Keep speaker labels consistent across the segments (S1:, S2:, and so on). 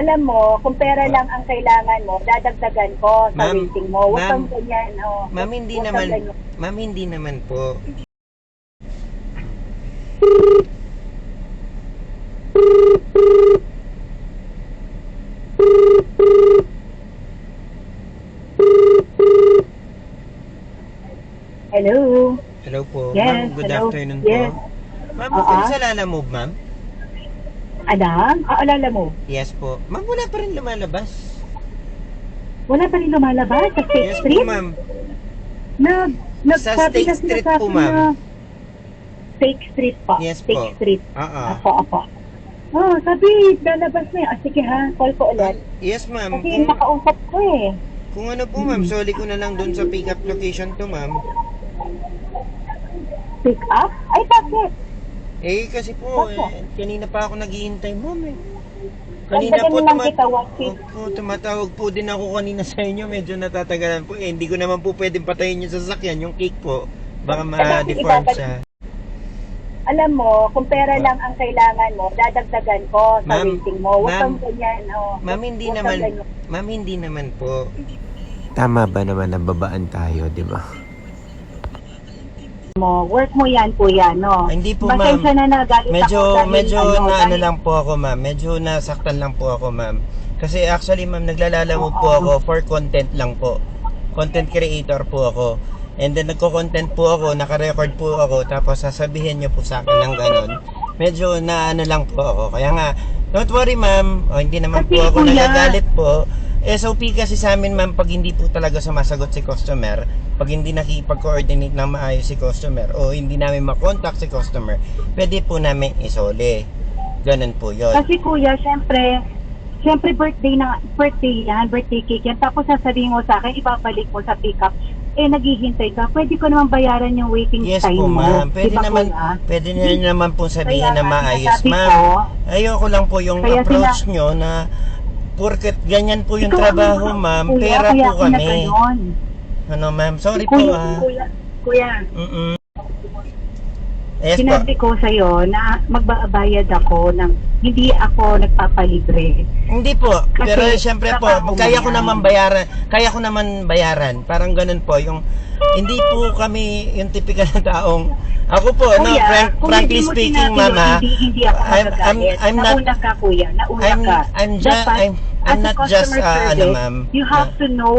S1: alam mo, kung pera lang ang kailangan mo, dadagdagan ko sa
S2: Ma'am,
S1: waiting mo. Huwag kang ganyan. Oh.
S2: Ma'am, hindi
S1: Huwag
S2: naman,
S1: ganyan.
S2: ma'am, hindi naman po.
S1: Hello?
S2: Hello po.
S1: Yes,
S2: ma'am, good
S1: hello.
S2: afternoon
S1: Yes.
S2: po. Ma'am,
S1: Oo.
S2: bukod sa Lala Move, ma'am?
S1: Adam? Ah, alala mo?
S2: Yes po. Ma'am, wala pa rin lumalabas.
S1: Wala pa rin lumalabas sa State
S2: Yes po,
S1: Street?
S2: ma'am.
S1: Nag,
S2: Sa
S1: sabi
S2: State
S1: kasi
S2: Street po, ma'am.
S1: na State Street pa.
S2: Yes
S1: State
S2: po.
S1: Street.
S2: Oo.
S1: Ako, ako. Oh, sabi, lalabas na yun. Ah, sige ha, call ko ulit.
S2: Yes, ma'am.
S1: Kasi
S2: Kung,
S1: nakausap ko eh.
S2: kung ano po, ma'am, soli ko na lang doon sa pick-up location to, ma'am.
S1: Pick up? Ay, bakit?
S2: Eh, kasi po,
S1: Opo.
S2: eh, kanina pa ako naghihintay, ma'am, eh.
S1: Kanina
S2: po, tuma-
S1: kita.
S2: Opo, tumatawag po din ako kanina sa inyo. Medyo natatagalan po. Eh, hindi ko naman po pwedeng patayin yung sasakyan, yung cake po. Baka ma-deform siya.
S1: Alam mo, kung pera lang ang kailangan mo, dadagdagan ko sa
S2: Ma'am,
S1: waiting mo. Huwag
S2: ma'am,
S1: kang ganyan. Oh.
S2: Ma'am, hindi
S1: Huwag
S2: naman,
S1: ganyan.
S2: ma'am, hindi naman po.
S3: Tama ba naman na babaan tayo, di ba?
S1: Mo. Work mo yan, kuya, no?
S2: Hindi po, ma'am.
S1: Pasensya na nagalit
S2: Medyo,
S1: ako dahil
S2: medyo
S1: ano,
S2: na ano
S1: dahil-
S2: lang po ako, ma'am. Medyo nasaktan lang po ako, ma'am. Kasi actually, ma'am, naglalalawo po
S1: Oo.
S2: ako for content lang po. Content creator po ako. And then nagko-content po ako, naka-record po ako, tapos sasabihin niyo po sa akin ng ganon. Medyo na ano lang po ako. Kaya nga, don't worry ma'am, o, hindi naman
S1: Kasi,
S2: po ako
S1: kuya-
S2: nagagalit po. SOP kasi sa amin ma'am, pag hindi po talaga sumasagot si customer, pag hindi nakipag-coordinate ng maayos si customer, o hindi namin makontak si customer, pwede po namin isole. Ganon po yun.
S1: Kasi kuya, syempre, syempre birthday na, birthday yan, birthday cake yan. Tapos sasabihin mo sa akin, ibabalik mo sa pickup. Eh, naghihintay ka. Pwede ko naman bayaran yung waiting
S2: Yes
S1: time
S2: po ma'am. Pwede
S1: Diba,
S2: naman,
S1: kuya?
S2: pwede na naman po sabihin
S1: Kaya
S2: na maayos ma'am.
S1: ko,
S2: Ayoko lang po yung
S1: Kaya
S2: approach nyo na porket ganyan po yung
S1: ikaw
S2: trabaho ma'am,
S1: kuya,
S2: pera
S1: kaya
S2: po kami. Ano ma'am, sorry po
S1: kuya,
S2: ah.
S1: kuya, kuya,
S2: Mm-mm. Yes po.
S1: sinabi ko sa'yo na magbabayad ako ng hindi ako nagpapalibre.
S2: Hindi po.
S1: Kasi
S2: Pero syempre po, kaya ko naman bayaran. Kaya ko naman bayaran. Parang ganun po. Yung hindi po kami yung typical na taong ako po, no,
S1: Kuya,
S2: frank,
S1: kung
S2: frankly speaking, mama,
S1: hindi, hindi ako
S2: I'm, I'm. I'm not,
S1: Nauna ka, kuya. Nauna
S2: I'm,
S1: ka.
S2: I'm just,
S1: Dapat,
S2: I'm, I'm not just, uh, ano
S1: service,
S2: ma'am,
S1: You have
S2: na-
S1: to know,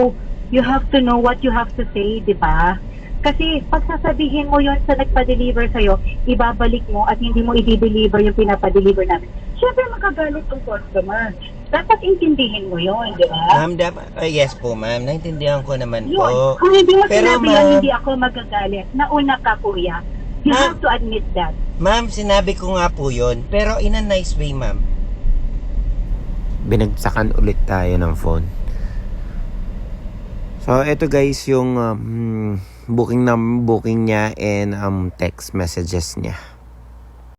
S1: you have to know what you have to say, di ba? Kasi pag sasabihin mo yon sa nagpa-deliver sa'yo, ibabalik mo at hindi mo i-deliver yung pinapa-deliver namin. Siyempre makagalit ang customer. Dapat intindihin mo yon, di ba?
S2: Ma'am, dapat, uh, yes po ma'am, naintindihan ko naman
S1: Yun.
S2: po.
S1: Kung hindi mo
S2: Pero,
S1: sinabi yan, hindi ako magagalit. Nauna ka, kuya. You
S2: Ma'am-
S1: have to admit that.
S2: Ma'am, sinabi ko nga po yun, pero in a nice way ma'am.
S3: Binagsakan ulit tayo ng phone. So, ito guys yung um, booking na booking niya and um, text messages niya.